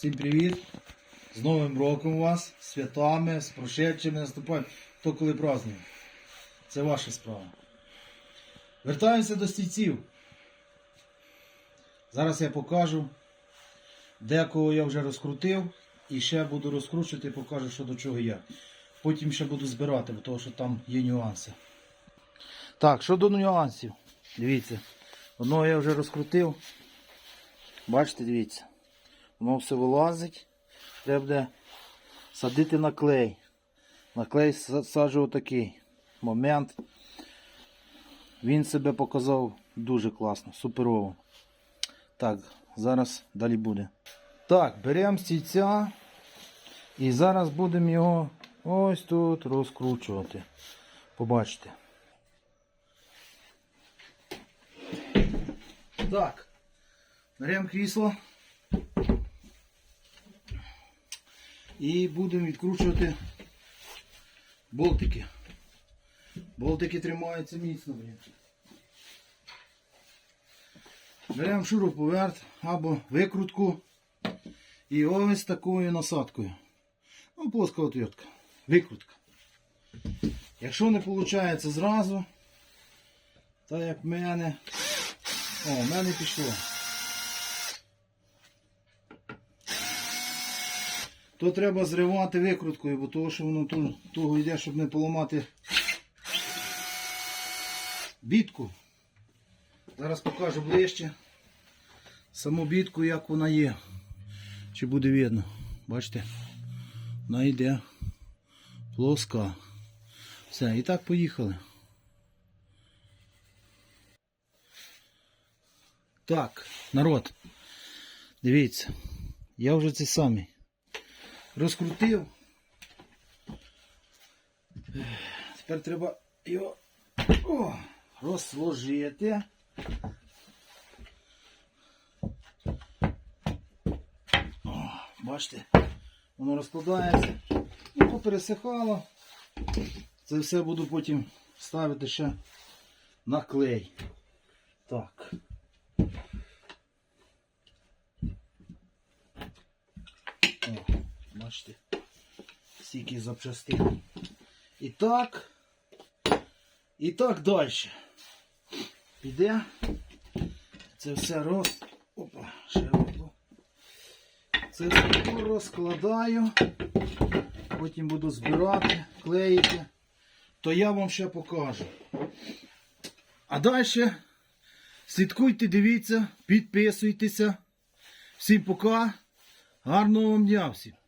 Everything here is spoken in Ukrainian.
Всім привіт! З Новим роком вас, святами, з прошедшими наступають. Хто коли празднує. Це ваша справа. Вертаємося до стільців. Зараз я покажу. Декого я вже розкрутив і ще буду розкручувати, покажу, що до чого я. Потім ще буду збирати, бо того, що там є нюанси. Так, щодо нюансів. Дивіться. Одного я вже розкрутив. Бачите, дивіться. Воно все вилазить. Треба буде садити на клей. На клей саджу отакий момент. Він себе показав дуже класно, суперово. Так, зараз далі буде. Так, беремо стільця і зараз будемо його ось тут розкручувати. Побачите. Так, беремо крісло. І будемо відкручувати болтики. Болтики тримаються міцно. Беремо шуруповерт або викрутку і ось такою насадкою. Ну, плоска отвертка. Викрутка. Якщо не виходить зразу, так як в мене. О, в мене пішло. То треба зривати викруткою, бо того, що воно туго йде, щоб не поламати бітку. Зараз покажу ближче саму бітку, як вона є. Чи буде видно. Бачите? Вона йде плоска. Все, і так поїхали. Так, народ, дивіться, я вже ці самі розкрутив. Тепер треба його о, розложити. О, бачите, воно розкладається. І попересихало. Це все буду потім ставити ще на клей. Так. О, бачите, стільки запчастин. І так. І так далі. Піде. Це все роз... Опа, одну. Це все розкладаю. Потім буду збирати, клеїти. То я вам ще покажу. А далі слідкуйте, дивіться, підписуйтеся. Всім пока. Гарного вам дня всім.